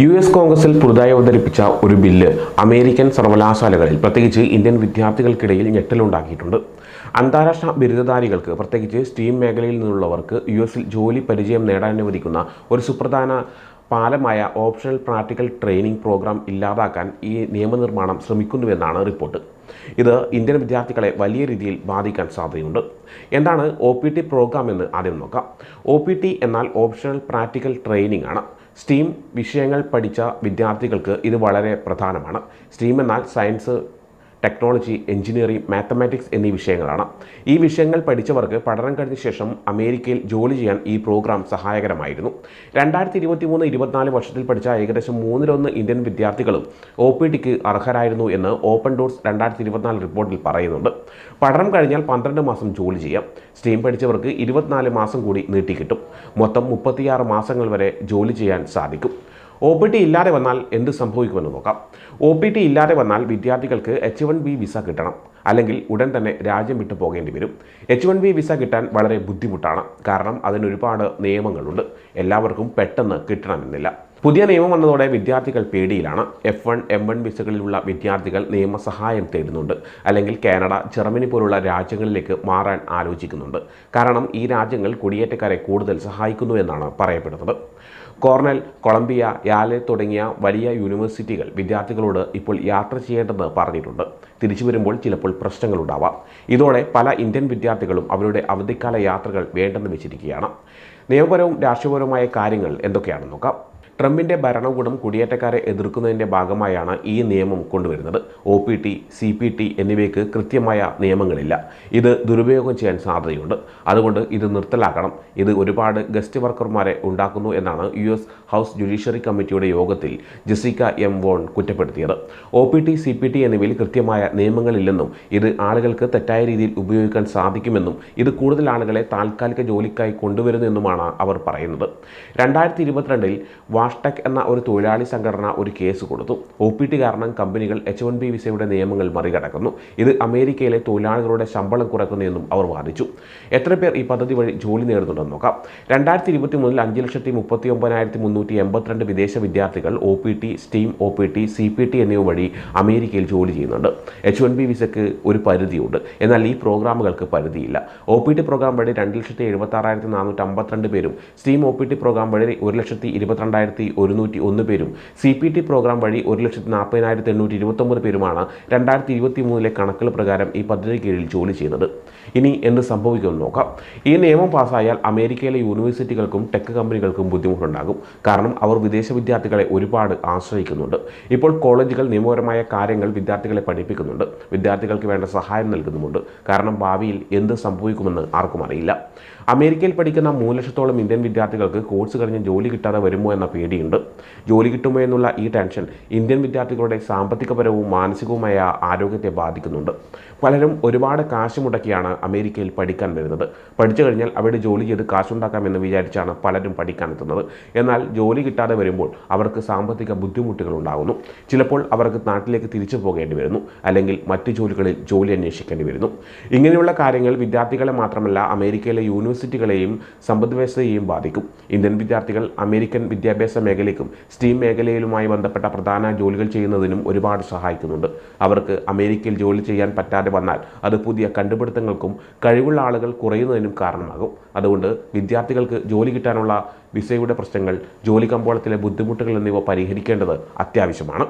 U S കോൺഗ്രസിൽ പുതുതായി അവതരിപ്പിച്ച ഒരു ബില്ല് അമേരിക്കൻ സർവകലാശാലകളിൽ പ്രത്യേകിച്ച് ഇന്ത്യൻ വിദ്യാർത്ഥികൾക്കിടയിൽ ഞെട്ടലുണ്ടാക്കിയിട്ടുണ്ട്. അന്താരാഷ്ട്ര ബിരുദധാരികൾക്ക് പ്രത്യേകിച്ച് സ്റ്റീം മേഖലയിൽ നിന്നുള്ളവർക്ക് യു എസിൽ ജോലി പരിചയം നേടാൻ അനുവദിക്കുന്ന ഒരു സുപ്രധാന പാലമായ ഓപ്ഷണൽ പ്രാക്ടിക്കൽ ട്രെയിനിംഗ് പ്രോഗ്രാം ഇല്ലാതാക്കാൻ ഈ നിയമനിർമ്മാണം ശ്രമിക്കുന്നുവെന്നാണ് റിപ്പോർട്ട്. ഇത് ഇന്ത്യൻ വിദ്യാർത്ഥികളെ വലിയ രീതിയിൽ ബാധിക്കാൻ സാധ്യതയുണ്ട്. എന്താണ് ഒ പി ടി പ്രോഗ്രാം എന്ന് ആദ്യം നോക്കാം. ഒ പി ടി എന്നാൽ ഓപ്ഷണൽ പ്രാക്ടിക്കൽ ട്രെയിനിംഗ് ആണ്. സ്റ്റീം വിഷയങ്ങൾ പഠിച്ച വിദ്യാർത്ഥികൾക്ക് ഇത് വളരെ പ്രധാനമാണ്. സ്റ്റീം എന്നാൽ സയൻസ് ടെക്നോളജി എഞ്ചിനീയറിംഗ് മാത്തമാറ്റിക്സ് എന്നീ വിഷയങ്ങളാണ്. ഈ വിഷയങ്ങൾ പഠിച്ചവർക്ക് പഠനം കഴിഞ്ഞ ശേഷം അമേരിക്കയിൽ ജോലി ചെയ്യാൻ ഈ പ്രോഗ്രാം സഹായകരമായിരുന്നു. രണ്ടായിരത്തി ഇരുപത്തി മൂന്ന് ഇരുപത്തിനാല് വർഷത്തിൽ പഠിച്ച ഏകദേശം മൂന്നിലൊന്ന് ഇന്ത്യൻ വിദ്യാർത്ഥികളും ഒ പി ടിക്ക് അർഹരായിരുന്നു എന്ന് ഓപ്പൺ ഡോർസ് രണ്ടായിരത്തി ഇരുപത്തിനാല് റിപ്പോർട്ടിൽ പറയുന്നുണ്ട്. പഠനം കഴിഞ്ഞാൽ പന്ത്രണ്ട് മാസം ജോലി ചെയ്യാം. സ്റ്റീം പഠിച്ചവർക്ക് ഇരുപത്തിനാല് മാസം കൂടി നീട്ടിക്കിട്ടും മൊത്തം മുപ്പത്തിയാറ് മാസങ്ങൾ വരെ ജോലി ചെയ്യാൻ സാധിക്കും. ഒ പി ടി ഇല്ലാതെ വന്നാൽ എന്ത് സംഭവിക്കുമെന്ന് നോക്കാം. ഒ പി ടി ഇല്ലാതെ വന്നാൽ വിദ്യാർത്ഥികൾക്ക് എച്ച് വൺ ബി വിസ കിട്ടണം. അല്ലെങ്കിൽ ഉടൻ തന്നെ രാജ്യം വിട്ടു പോകേണ്ടി വരും. എച്ച് വൺ ബി വിസ കിട്ടാൻ വളരെ ബുദ്ധിമുട്ടാണ്. കാരണം അതിനൊരുപാട് നിയമങ്ങളുണ്ട്. എല്ലാവർക്കും പെട്ടെന്ന് കിട്ടണമെന്നില്ല. പുതിയ നിയമം വന്നതോടെ വിദ്യാർത്ഥികൾ പേടിയിലാണ്. എഫ് വൺ എം വൺ വിസകളിലുള്ള വിദ്യാർത്ഥികൾ നിയമസഹായം തേടുന്നുണ്ട്. അല്ലെങ്കിൽ കാനഡ ജർമ്മനി പോലുള്ള രാജ്യങ്ങളിലേക്ക് മാറാൻ ആലോചിക്കുന്നുണ്ട്. കാരണം ഈ രാജ്യങ്ങൾ കുടിയേറ്റക്കാരെ കൂടുതൽ സഹായിക്കുന്നു എന്നാണ് പറയപ്പെടുന്നത്. കോർണൽ കൊളംബിയ യാലെ തുടങ്ങിയ വലിയ യൂണിവേഴ്സിറ്റികൾ വിദ്യാർത്ഥികളോട് ഇപ്പോൾ യാത്ര ചെയ്യേണ്ടത് പറഞ്ഞിട്ടുണ്ട്. തിരിച്ചു വരുമ്പോൾ ചിലപ്പോൾ പ്രശ്നങ്ങളുണ്ടാവാം ഇതോടെ പല ഇന്ത്യൻ വിദ്യാർത്ഥികളും അവരുടെ അവധിക്കാല യാത്രകൾ വേണ്ടെന്ന് വെച്ചിരിക്കുകയാണ്. നിയമപരവും രാഷ്ട്രീയപരവുമായ കാര്യങ്ങൾ എന്തൊക്കെയാണെന്ന് നോക്കാം. ട്രംപിന്റെ ഭരണകൂടം കുടിയേറ്റക്കാരെ എതിർക്കുന്നതിന്റെ ഭാഗമായാണ് ഈ നിയമം കൊണ്ടുവരുന്നത്. O P T C P T എന്നിവയ്ക്ക് കൃത്യമായ നിയമങ്ങളില്ല. ഇത് ദുരുപയോഗം ചെയ്യാൻ സാധ്യതയുണ്ട്. അതുകൊണ്ട് ഇത് നിർത്തലാക്കണം. ഇത് ഒരുപാട് ഗസ്റ്റ് വർക്കർമാരെ ഉണ്ടാക്കുന്നു എന്നാണ് യു എസ് ഹൗസ് ജുഡീഷ്യറി കമ്മിറ്റിയുടെ യോഗത്തിൽ Jessica M von കുറ്റപ്പെടുത്തിയത്. O P T C P T എന്നിവയിൽ കൃത്യമായ നിയമങ്ങളില്ലെന്നും ഇത് ആളുകൾക്ക് തെറ്റായ രീതിയിൽ ഉപയോഗിക്കാൻ സാധിക്കുമെന്നും ഇത് കൂടുതൽ ആളുകളെ താൽക്കാലിക ജോലിക്കായി കൊണ്ടുവരുന്നു എന്നുമാണ് അവർ പറയുന്നത്. രണ്ടായിരത്തി ഇരുപത്തിരണ്ടിൽ വാഷ്ടെക് എന്ന ഒരു തൊഴിലാളി സംഘടന ഒരു കേസ് കൊടുത്തു. ഒ പി ടി കാരണം കമ്പനികൾ എച്ച് വൺ ബി വിസയുടെ നിയമങ്ങൾ മറികടക്കുന്നു. ഇത് അമേരിക്കയിലെ തൊഴിലാളികളുടെ ശമ്പളം കുറയ്ക്കുന്നുവെന്നും അവർ വാദിച്ചു. എത്ര പേർ ഈ പദ്ധതി വഴി ജോലി നേടുന്നുണ്ടെന്ന് നോക്കാം. രണ്ടായിരത്തി ഇരുപത്തി മൂന്നിൽ അഞ്ച് ലക്ഷത്തി മുപ്പത്തി ഒമ്പതിനായിരത്തി മുന്നൂറ്റി എൺപത്തിരണ്ട് വിദേശ വിദ്യാർത്ഥികൾ O P T STEM O P T C P T എന്നിവ വഴി അമേരിക്കയിൽ ജോലി ചെയ്യുന്നുണ്ട്. എച്ച് വൺ ബി വിസയ്ക്ക് ഒരു പരിധിയുണ്ട്. എന്നാൽ ഈ പ്രോഗ്രാമുകൾക്ക് പരിധിയില്ല. ഒ പി ടി പ്രോഗ്രാം വഴി രണ്ട് ലക്ഷത്തി എഴുപത്തി ആറായിരത്തി നാനൂറ്റി അമ്പത്തിരണ്ട് പേരും STEM O P T programme വഴി ഒരു ലക്ഷത്തി ഇരുപത്തിരണ്ടായിരത്തി ഒരുന്നൂറ്റി ഒന്ന് പേരും. സി പി ടി പ്രോഗ്രാം വഴി ഒരു ലക്ഷത്തി നാൽപ്പതിനായിരത്തി എണ്ണൂറ്റി ഇരുപത്തൊമ്പത് പേരുമാണ് രണ്ടായിരത്തി ഇരുപത്തി മൂന്നിലെ കണക്കുകൾ പ്രകാരം ഈ പദ്ധതി കീഴിൽ ജോലി ചെയ്യുന്നത്. ഇനി എന്ത് സംഭവിക്കുമെന്ന് നോക്കാം. ഈ നിയമം പാസ്സായാൽ അമേരിക്കയിലെ യൂണിവേഴ്സിറ്റികൾക്കും ടെക് കമ്പനികൾക്കും ബുദ്ധിമുട്ടുണ്ടാകും. കാരണം അവർ വിദേശ വിദ്യാർത്ഥികളെ ഒരുപാട് ആശ്രയിക്കുന്നുണ്ട്. ഇപ്പോൾ കോളേജുകൾ നിയമപരമായ കാര്യങ്ങൾ വിദ്യാർത്ഥികളെ പഠിപ്പിക്കുന്നുണ്ട്. വിദ്യാർത്ഥികൾക്ക് വേണ്ട സഹായം നൽകുന്നുമുണ്ട്. കാരണം ഭാവിയിൽ എന്ത് സംഭവിക്കുമെന്ന് ആർക്കും അറിയില്ല. അമേരിക്കയിൽ പഠിക്കുന്ന മൂന്ന് ലക്ഷത്തോളം ഇന്ത്യൻ വിദ്യാർത്ഥികൾക്ക് കോഴ്സ് കഴിഞ്ഞ് ജോലി കിട്ടാതെ വരുമോ എന്ന പേടിയുണ്ട് ജോലി കിട്ടുമോ എന്നുള്ള ഈ ടെൻഷൻ ഇന്ത്യൻ വിദ്യാർത്ഥികളുടെ സാമ്പത്തികപരവും മാനസികവുമായ ആരോഗ്യത്തെ ബാധിക്കുന്നുണ്ട്. പലരും ഒരുപാട് കാശ് മുടക്കിയാണ് അമേരിക്കയിൽ പഠിക്കാൻ വരുന്നത്. പഠിച്ചു കഴിഞ്ഞാൽ അവിടെ ജോലി ചെയ്ത് കാശുണ്ടാക്കാമെന്ന് വിചാരിച്ചാണ് പലരും പഠിക്കാൻ എത്തുന്നത്. എന്നാൽ ജോലി കിട്ടാതെ വരുമ്പോൾ അവർക്ക് സാമ്പത്തിക ബുദ്ധിമുട്ടുകൾ ഉണ്ടാകുന്നു. ചിലപ്പോൾ അവർക്ക് നാട്ടിലേക്ക് തിരിച്ചു പോകേണ്ടി വരുന്നു. അല്ലെങ്കിൽ മറ്റ് ജോലികളിൽ ജോലി അന്വേഷിക്കേണ്ടി വരുന്നു. ഇങ്ങനെയുള്ള കാര്യങ്ങൾ വിദ്യാർത്ഥികളെ മാത്രമല്ല അമേരിക്കയിലെ യൂണിവേഴ്സിറ്റികളെയും സമ്പദ്വ്യവസ്ഥയെയും ബാധിക്കും. ഇന്ത്യൻ വിദ്യാർത്ഥികൾ അമേരിക്കൻ വിദ്യാഭ്യാസ മേഖലയ്ക്കും സ്റ്റീം മേഖലയിലുമായി ബന്ധപ്പെട്ട പ്രധാന ജോലികൾ ചെയ്യുന്നതിനും ഒരുപാട് സഹായിക്കുന്നുണ്ട്. അവർക്ക് അമേരിക്കയിൽ ജോലി ചെയ്യാൻ പറ്റാതെ വന്നാൽ അത് പുതിയ കണ്ടുപിടുത്തങ്ങൾക്കും കഴിവുള്ള ആളുകൾ കുറയുന്നതിനും കാരണമാകും. അതുകൊണ്ട് വിദ്യാർത്ഥികൾക്ക് ജോലി കിട്ടാനുള്ള വിസയുടെ പ്രശ്നങ്ങൾ ജോലി കമ്പോളത്തിലെ ബുദ്ധിമുട്ടുകൾ എന്നിവ പരിഹരിക്കേണ്ടത് അത്യാവശ്യമാണ്.